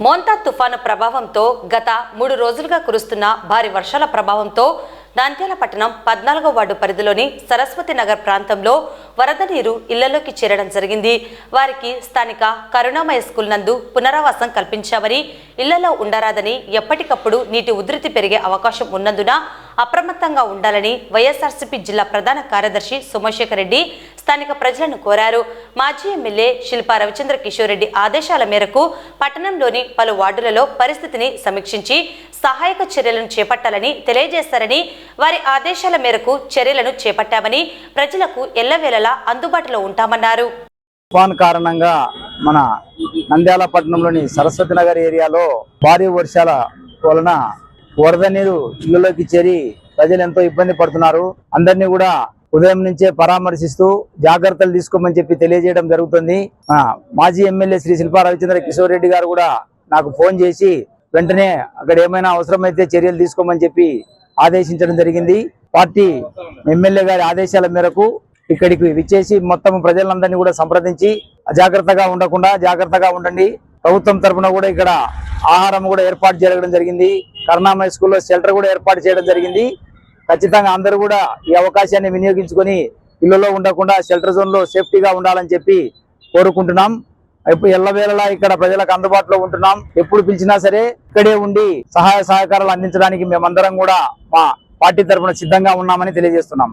మోంతా తుఫాను ప్రభావంతో గత మూడు రోజులుగా కురుస్తున్న భారీ వర్షాల ప్రభావంతో నంద్యాల పట్టణం పద్నాలుగో వార్డు పరిధిలోని సరస్వతి నగర్ ప్రాంతంలో వరద నీరు ఇళ్ళలోకి చేరడం జరిగింది. వారికి స్థానిక కరుణామయ స్కూల్ నందు పునరావాసం కల్పించామని ఇళ్ళలో ఉండరాదని ఎప్పటికప్పుడు నీటి ఉధృతి పెరిగే అవకాశం ఉన్నందున అప్రమత్తంగా ఉండాలని వైఎస్ఆర్సీపీ జిల్లా ప్రధాన కార్యదర్శి సోమశేఖర్ రెడ్డి స్థానిక ప్రజలను కోరారు. మాజీ ఎమ్మెల్యే శిల్పా రవిచంద్ర కిషోర్ రెడ్డి ఆదేశాల మేరకు పట్టణంలోని పలు వార్డులలో పరిస్థితిని సమీక్షించి సహాయక చర్యలను చేపట్టాలని తెలియజేశారని వారి ఆదేశాల మేరకు చర్యలను చేపట్టామని ప్రజలకు ఎల్లవేళలా అందుబాటులో ఉంటామన్నారు. తుఫాన్ కారణంగా మన నంద్యాల పట్టణంలోని సరస్వతి నగర్ ఏరియాలో భారీ వర్షాల వలన వరద నీరు ఇళ్ళలోకి చేరి ప్రజలు ఎంతో ఇబ్బంది పడుతున్నారు. అందరినీ కూడా ఉదయం నుంచే పరామర్శిస్తూ జాగ్రత్తలు తీసుకోమని చెప్పి తెలియజేయడం జరుగుతుంది. ఆ, మాజీ ఎమ్మెల్యే శ్రీ శిల్పా రవిచంద్ర కిషోర్ రెడ్డి గారు కూడా నాకు ఫోన్ చేసి వెంటనే అక్కడ ఏమైనా అవసరమైతే చర్యలు తీసుకోమని చెప్పి ఆదేశించడం జరిగింది. పార్టీ ఎమ్మెల్యే గారి ఆదేశాల మేరకు ఇక్కడికి విచ్చేసి మొత్తం ప్రజలందరినీ కూడా సంప్రదించి అజాగ్రత్తగా ఉండకుండా జాగ్రత్తగా ఉండండి. ప్రభుత్వం తరఫున కూడా ఇక్కడ ఆహారం కూడా ఏర్పాటు చేయడం జరిగింది. కరుణామయ స్కూల్లో షెల్టర్ కూడా ఏర్పాటు చేయడం జరిగింది. ఖచ్చితంగా అందరూ కూడా ఈ అవకాశాన్ని వినియోగించుకొని ఇళ్ళలో ఉండకుండా షెల్టర్ జోన్లో సేఫ్టీగా ఉండాలని చెప్పి కోరుకుంటున్నాం. ఇప్పుడు ఎల్లవేళలా ఇక్కడ ప్రజలకు అందుబాటులో ఉంటున్నాం. ఎప్పుడు పిలిచినా సరే ఇక్కడే ఉండి సహాయ సహకారాలు అందించడానికి మేమందరం కూడా మా పార్టీ తరఫున సిద్ధంగా ఉన్నామని తెలియజేస్తున్నాం.